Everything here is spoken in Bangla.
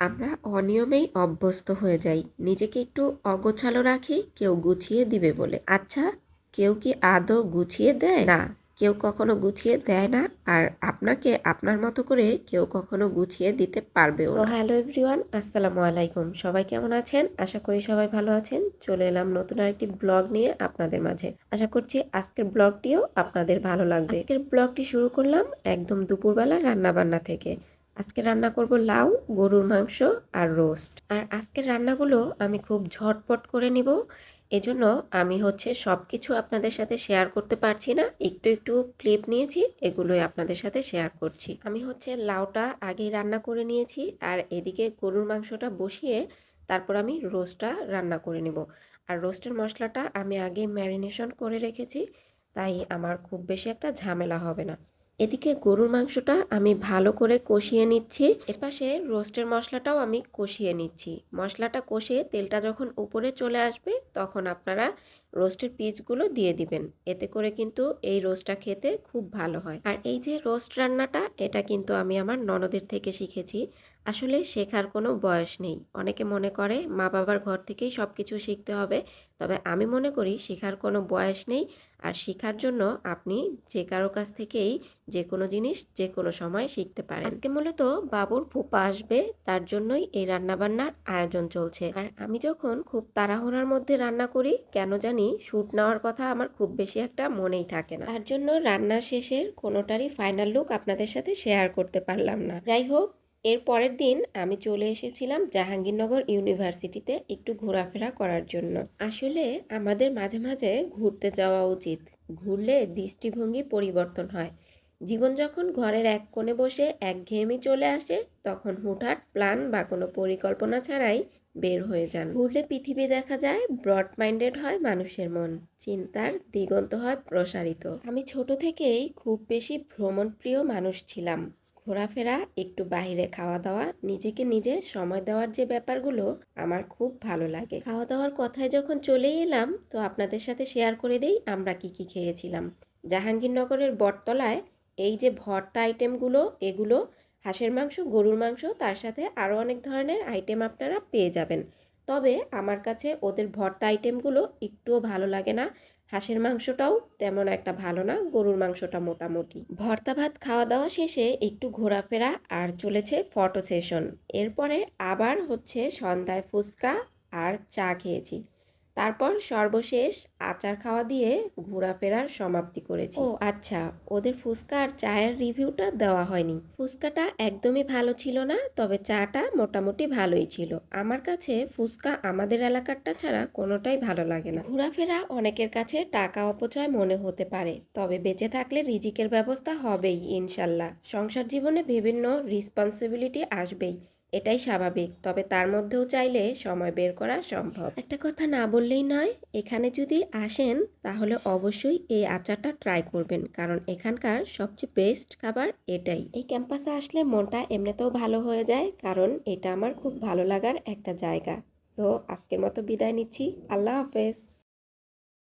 আমরা অনিয়মেই অভ্যস্ত হয়ে যাই। নিজেকে একটু অগোছালো রাখি কেউ গুছিয়ে দিবে বলে। আচ্ছা কেউ কি আদৌ গুছিয়ে দেয়? না কেউ কখনো গুছিয়ে দেয় না আর আপনাকে আপনার মতো করে কেউ কখনো গুছিয়ে দিতে পারবে না। হ্যালো এভরিওয়ান আসসালামু আলাইকুম। সবাই কেমন আছেন? আশা করি সবাই ভালো আছেন। চলে এলাম নতুন আরেকটি ব্লগ নিয়ে আপনাদের মাঝে। আশা করছি আজকের ব্লগটিও আপনাদের ভালো লাগবে। আজকের ব্লগটি শুরু করলাম একদম দুপুরবেলা রান্নাবান্না থেকে। আজকে রান্না করব লাউ, গরুর মাংস আর রোস্ট। আর আজকের রান্নাগুলো আমি খুব ঝটপট করে নিব। এজন্য আমি হচ্ছে সব কিছু আপনাদের সাথে শেয়ার করতে পারছি না। একটু একটু ক্লিপ নিয়েছি, এগুলোই আপনাদের সাথে শেয়ার করছি। আমি হচ্ছে লাউটা আগেই রান্না করে নিয়েছি আর এদিকে গরুর মাংসটা বসিয়ে তারপর আমি রোস্টটা রান্না করে নেব। আর রোস্টের মশলাটা আমি আগে ম্যারিনেশন করে রেখেছি, তাই আমার খুব বেশি একটা ঝামেলা হবে না। এদিকে গরুর মাংসটা আমি ভালো করে কষিয়ে নিচ্ছি। এর পাশে রোস্টের মশলাটাও আমি কষিয়ে নিচ্ছি। মশলাটা কষিয়ে তেলটা যখন উপরে চলে আসবে, তখন আপনারা রোস্টের পিসগুলো দিয়ে দিবেন। এতে করে কিন্তু এই রোস্টটা খেতে খুব ভালো হয়। আর এই যে রোস্ট রান্নাটা, এটা কিন্তু আমি আমার ননদের থেকে শিখেছি। আসলে শেখার কোনো বয়স নেই। অনেকে মনে করে মা বাবার ঘর থেকেই সব কিছু শিখতে হবে। তবে আমি মনে করি শেখার কোনো বয়স নেই। আর শেখার জন্য আপনি যে কারও কাছ থেকেই যে কোনো জিনিস যে কোনো সময় শিখতে পারেন। আজকে মূলত বাবুর ফুপা আসবে, তার জন্যই এই রান্নাবান্নার আয়োজন চলছে। আর আমি যখন খুব তাড়াহুড়ার মধ্যে রান্না করি, কেন জানি শ্যুট নেওয়ার কথা আমার খুব বেশি একটা মনেই থাকে না। তার জন্য রান্নার শেষের কোনোটারই ফাইনাল লুক আপনাদের সাথে শেয়ার করতে পারলাম না। যাই হোক, এর পরের দিন আমি চলে এসেছিলাম জাহাঙ্গীরনগর ইউনিভার্সিটিতে একটু ঘোরাফেরা করার জন্য। আসলে আমাদের মাঝে মাঝে ঘুরতে যাওয়া উচিত। ঘুরলে দৃষ্টিভঙ্গি পরিবর্তন হয়। জীবন যখন ঘরের এক কোণে বসে একঘেয়েমি চলে আসে, তখন হুটহাট প্ল্যান বা কোনো পরিকল্পনা ছাড়াই বের হয়ে যান। ঘুরলে পৃথিবী দেখা যায় ব্রড মাইন্ডেড হয় মানুষের মন। চিন্তার দিগন্ত হয় প্রসারিত। আমি ছোট থেকেই খুব বেশি ভ্রমণপ্রিয় মানুষ ছিলাম। ঘোরাফেরা, একটু বাইরে খাওয়া দাওয়া নিজেকে নিজে সময় দেওয়ার যে ব্যাপারগুলো আমার খুব ভালো লাগে। খাওয়া দাওয়ার কথায় যখন চলেই এলাম, তো আপনাদের সাথে শেয়ার করে দেই আমরা কি কি খেয়েছিলাম। জাহাঙ্গীরনগরের বটতলায় এই যে ভর্তা আইটেমগুলো এগুলো হাঁসের মাংস, গরুর মাংস, তার সাথে আরও অনেক ধরনের আইটেম আপনারা পেয়ে যাবেন। তবে আমার কাছে ওদের ভর্তা আইটেমগুলো একটুও ভালো লাগে না। হাঁসের মাংসটাও তেমন একটা ভালো না, গরুর মাংসটা মোটামুটি। ভর্তা ভাত খাওয়া দাওয়া শেষে একটু ঘোরাফেরা আর চলেছে ফটো সেশন এরপরে আবার হচ্ছে সন্ধ্যায় ফুচকা আর চা খেয়েছি। তারপর সর্বশেষ আচার খাওয়া দিয়ে ঘোরাফেরার সমাপ্তি করেছি। ও আচ্ছা ওদের ফুচকা আর চায়ের রিভিউটা দেওয়া হয়নি। ফুচকাটা একদমই ভালো ছিল না তবে চাটা মোটামুটি ভালোই ছিল। আমার কাছে ফুচকা আমাদের এলাকারটা ছাড়া কোনোটাই ভালো লাগে না। ঘোরাফেরা অনেকের কাছে টাকা অপচয় মনে হতে পারে তবে বেঁচে থাকলে রিজিকের ব্যবস্থা হবেই ইনশাল্লাহ। সংসার জীবনে বিভিন্ন রেসপন্সিবিলিটি আসবেই। এটাই স্বাভাবিক। তবে তার মধ্যেও চাইলে সময় বের করা সম্ভব। একটা কথা না বললেই নয় এখানে যদি আসেন তাহলে অবশ্যই এই আচারটা ট্রাই করবেন। কারণ এখানকার সবচেয়ে বেস্ট খাবার এটাই। এই ক্যাম্পাসে আসলে মনটা এমনিতেও ভালো হয়ে যায় কারণ এটা আমার খুব ভালো লাগার একটা জায়গা। সো আজকের মতো বিদায় নিচ্ছি। আল্লাহ হাফেজ।